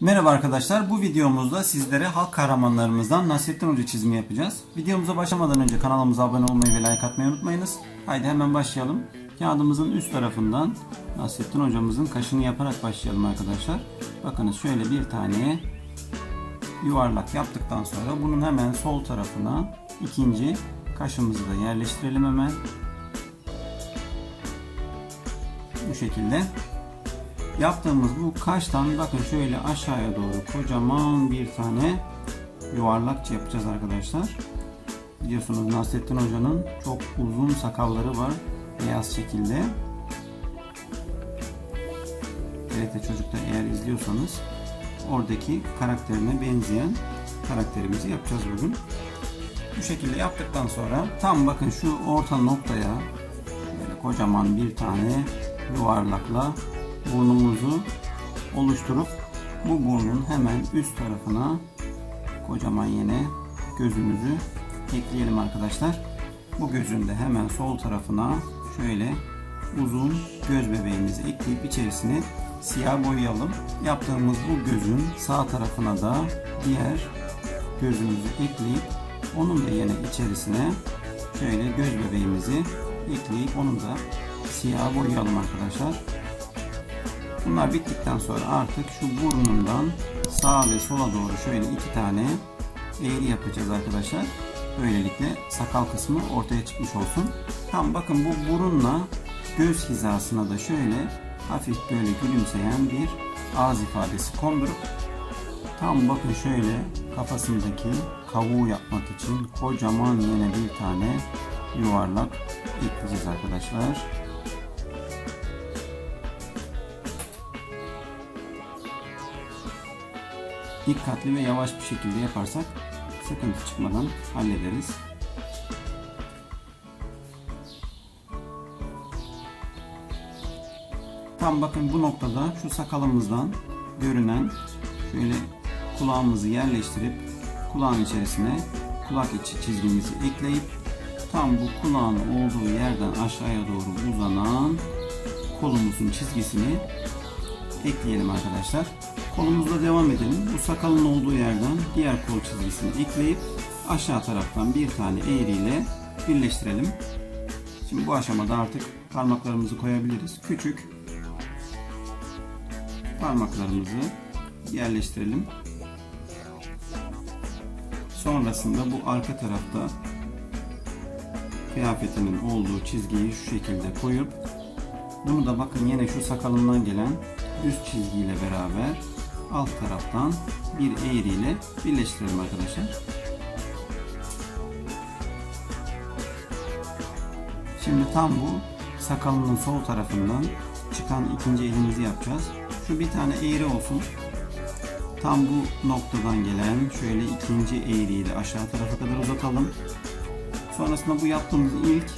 Merhaba arkadaşlar. Bu videomuzda sizlere halk kahramanlarımızdan Nasrettin Hoca çizimi yapacağız. Videomuza başlamadan önce kanalımıza abone olmayı ve like atmayı unutmayınız. Haydi hemen başlayalım. Kağıdımızın üst tarafından Nasrettin hocamızın kaşını yaparak başlayalım arkadaşlar. Bakınız şöyle bir tane yuvarlak yaptıktan sonra bunun hemen sol tarafına ikinci kaşımızı da yerleştirelim hemen. Bu şekilde. Yaptığımız bu kaştan bakın şöyle aşağıya doğru kocaman bir tane yuvarlak yapacağız arkadaşlar. Biliyorsunuz Nasrettin Hoca'nın çok uzun sakalları var beyaz şekilde. TRT Çocuk'ta eğer izliyorsanız oradaki karakterine benzeyen karakterimizi yapacağız bugün. Bu şekilde yaptıktan sonra tam bakın şu orta noktaya böyle kocaman bir tane yuvarlakla burnumuzu oluşturup bu burnun hemen üst tarafına kocaman yine gözümüzü ekleyelim arkadaşlar. Bu gözün de hemen sol tarafına şöyle uzun göz bebeğimizi ekleyip içerisine siyah boyayalım. Yaptığımız bu gözün sağ tarafına da diğer gözümüzü ekleyip onun da yine içerisine şöyle göz bebeğimizi ekleyip onu da siyah boyayalım arkadaşlar. Bunlar bittikten sonra artık şu burnundan sağa ve sola doğru şöyle iki tane eğri yapacağız arkadaşlar. Böylelikle sakal kısmı ortaya çıkmış olsun. Tam bakın bu burunla göz hizasına da şöyle hafif böyle gülümseyen bir ağız ifadesi kondurup tam bakın şöyle kafasındaki kavuğu yapmak için kocaman yine bir tane yuvarlak ekleyeceğiz arkadaşlar. Dikkatli ve yavaş bir şekilde yaparsak sıkıntı çıkmadan hallederiz. Tam bakın bu noktada şu sakalımızdan görünen şöyle kulağımızı yerleştirip kulağın içerisine kulak içi çizgimizi ekleyip tam bu kulağın olduğu yerden aşağıya doğru uzanan kolumuzun çizgisini ekleyelim arkadaşlar. Kolumuzla devam edelim. Bu sakalın olduğu yerden diğer kol çizgisini ekleyip aşağı taraftan bir tane eğriyle birleştirelim. Şimdi bu aşamada artık parmaklarımızı koyabiliriz. Küçük parmaklarımızı yerleştirelim. Sonrasında bu arka tarafta kıyafetinin olduğu çizgiyi şu şekilde koyup bunu da bakın yine şu sakalından gelen düz çizgiyle beraber alt taraftan bir eğriyle birleştirelim arkadaşlar. Şimdi tam bu sakalının sol tarafından çıkan ikinci elimizi yapacağız. Şu bir tane eğri olsun. Tam bu noktadan gelen şöyle ikinci eğriyi de aşağı tarafa kadar uzatalım. Sonrasında bu yaptığımız ilk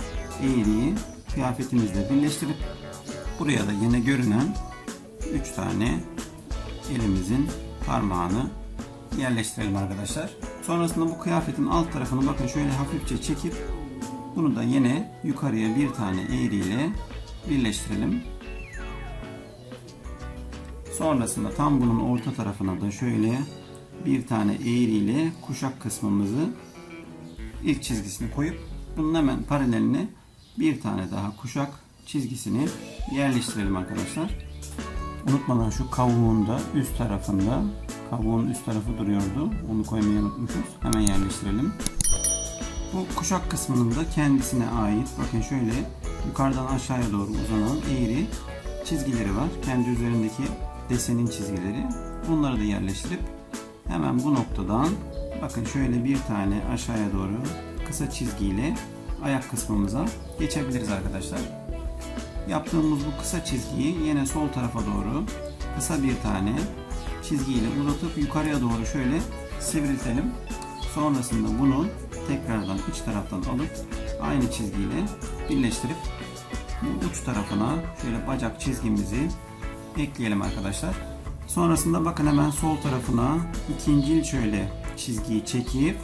eğriyi kıyafetimizle birleştirip buraya da yine görünen 3 tane elimizin parmağını yerleştirelim arkadaşlar. Sonrasında bu kıyafetin alt tarafını bakın şöyle hafifçe çekip bunu da yine yukarıya bir tane eğriyle birleştirelim. Sonrasında tam bunun orta tarafına da şöyle bir tane eğriyle kuşak kısmımızı ilk çizgisini koyup bunun hemen paraleline bir tane daha kuşak çizgisini yerleştirelim arkadaşlar. Unutmadan şu kavuğun da üst tarafında kavuğun üst tarafı duruyordu. Onu koymayı unutmuşuz. Hemen yerleştirelim. Bu kuşak kısmının da kendisine ait bakın şöyle yukarıdan aşağıya doğru uzanan eğri çizgileri var. Kendi üzerindeki desenin çizgileri. Bunları da yerleştirip hemen bu noktadan bakın şöyle bir tane aşağıya doğru kısa çizgiyle ayak kısmımıza geçebiliriz arkadaşlar. Yaptığımız bu kısa çizgiyi yine sol tarafa doğru kısa bir tane çizgiyle uzatıp yukarıya doğru şöyle sivriltelim. Sonrasında bunu tekrardan iç taraftan alıp aynı çizgiyle birleştirip bu uç tarafına şöyle bacak çizgimizi ekleyelim arkadaşlar. Sonrasında bakın hemen sol tarafına ikinci şöyle çizgiyi çekip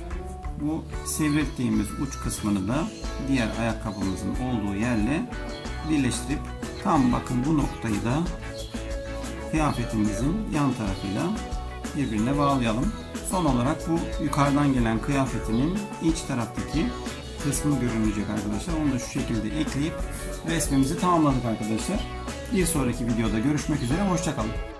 bu sivrilttiğimiz uç kısmını da diğer ayakkabımızın olduğu yerle birleştirip tam bakın bu noktayı da kıyafetimizin yan tarafıyla birbirine bağlayalım. Son olarak bu yukarıdan gelen kıyafetinin iç taraftaki kısmı görünecek arkadaşlar. Onu da şu şekilde ekleyip resmimizi tamamladık arkadaşlar. Bir sonraki videoda görüşmek üzere. Hoşçakalın.